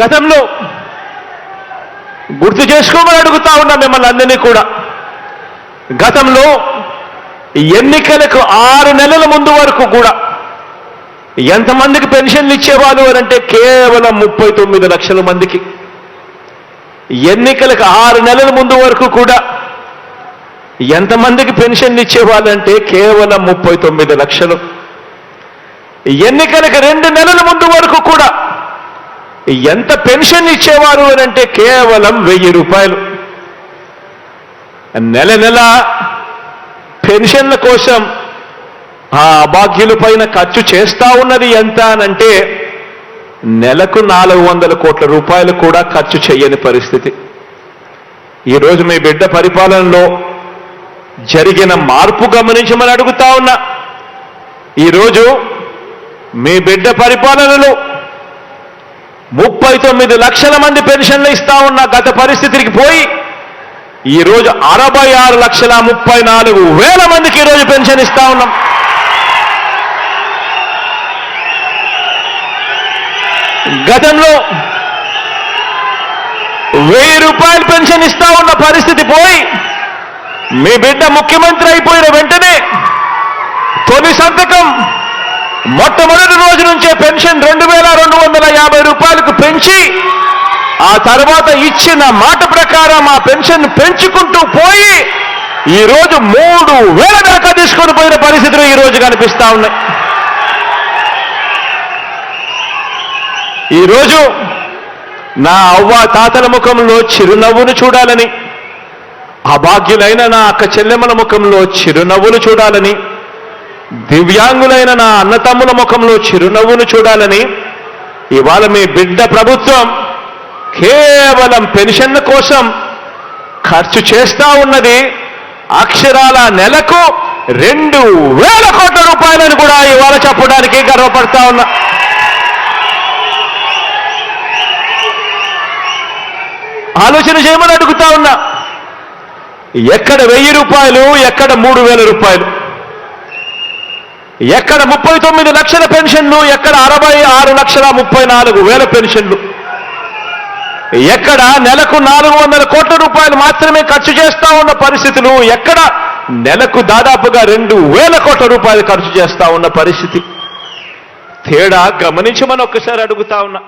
గతంలో గుర్తు చేసుకోమని అడుగుతా ఉన్నా మిమ్మల్ని అందరినీ కూడా. గతంలో ఎన్నికలకు ఆరు నెలల ముందు వరకు కూడా ఎంతమందికి పెన్షన్లు ఇచ్చేవాళ్ళు అని అంటే కేవలం ముప్పై తొమ్మిది లక్షల మందికి. ఎన్నికలకు ఆరు నెలల ముందు వరకు కూడా ఎంతమందికి పెన్షన్లు ఇచ్చేవాళ్ళు అంటే కేవలం ముప్పై తొమ్మిది లక్షలు. ఎన్నికలకు రెండు నెలల ముందు వరకు కూడా ఎంత పెన్షన్ ఇచ్చేవారు అని అంటే కేవలం వెయ్యి రూపాయలు. నెల నెల పెన్షన్ల కోసం ఆ అభాగ్యుల పైన ఖర్చు చేస్తా ఉన్నది ఎంత అనంటే నెలకు నాలుగు వందల కోట్ల రూపాయలు కూడా ఖర్చు చేయని పరిస్థితి. ఈరోజు మీ బిడ్డ పరిపాలనలో జరిగిన మార్పు గమనించమని అడుగుతా ఉన్నా. ఈరోజు మీ బిడ్డ పరిపాలనలో ముప్పై తొమ్మిది లక్షల మంది పెన్షన్లు ఇస్తా ఉన్న గత పరిస్థితికి పోయి ఈరోజు అరవై ఆరు లక్షల ముప్పై నాలుగు వేల మందికి ఈరోజు పెన్షన్ ఇస్తా ఉన్నాం. గతంలో వెయ్యి రూపాయలు పెన్షన్ ఇస్తా ఉన్న పరిస్థితి పోయి మీ బిడ్డ ముఖ్యమంత్రి అయిపోయిన వెంటనే తొలి సంతకం మొట్టమొదటి రోజు నుంచే పెన్షన్ రెండు వేల రెండు వందల పెంచి ఆ తర్వాత ఇచ్చిన మాట ప్రకారం ఆ పెన్షన్ పెంచుకుంటూ పోయి ఈరోజు మూడు వేల దాకా తీసుకొని పోయిన పరిస్థితులు ఈరోజు కనిపిస్తూ కనిపిస్తా ఉన్నాయి. ఈరోజు నా అవ్వ తాతల ముఖంలో చిరునవ్వును చూడాలని అభాగ్యులైన నా అక్క చెల్లెమ్మల ముఖంలో చిరునవ్వులు చూడాలని దివ్యాంగులైన నా అన్నతమ్ముల ముఖంలో చిరునవ్వును చూడాలని ఇవాళ మీ బిడ్డ ప్రభుత్వం కేవలం పెన్షన్ల కోసం ఖర్చు చేస్తా ఉన్నది. అక్షరాల నెలకు రెండు వేల కోట్ల రూపాయలని కూడా ఇవాళ చెప్పడానికి గర్వపడతా ఉన్నా. ఆలోచన చేయమని అడుగుతా ఉన్నా. ఎక్కడ వెయ్యి రూపాయలు ఎక్కడ మూడు వేల రూపాయలు? ఎక్కడ ముప్పై తొమ్మిది లక్షల పెన్షన్లు ఎక్కడ అరవై ఆరు లక్షల ముప్పై నాలుగు వేల పెన్షన్లు. ఎక్కడ నెలకు నాలుగు వందల కోట్ల రూపాయలు మాత్రమే ఖర్చు చేస్తా ఉన్న పరిస్థితులు ఎక్కడ నెలకు దాదాపుగా రెండు వేల కోట్ల రూపాయలు ఖర్చు చేస్తా ఉన్న పరిస్థితి. తేడా గమనించమని ఒక్కసారి అడుగుతా ఉన్నా.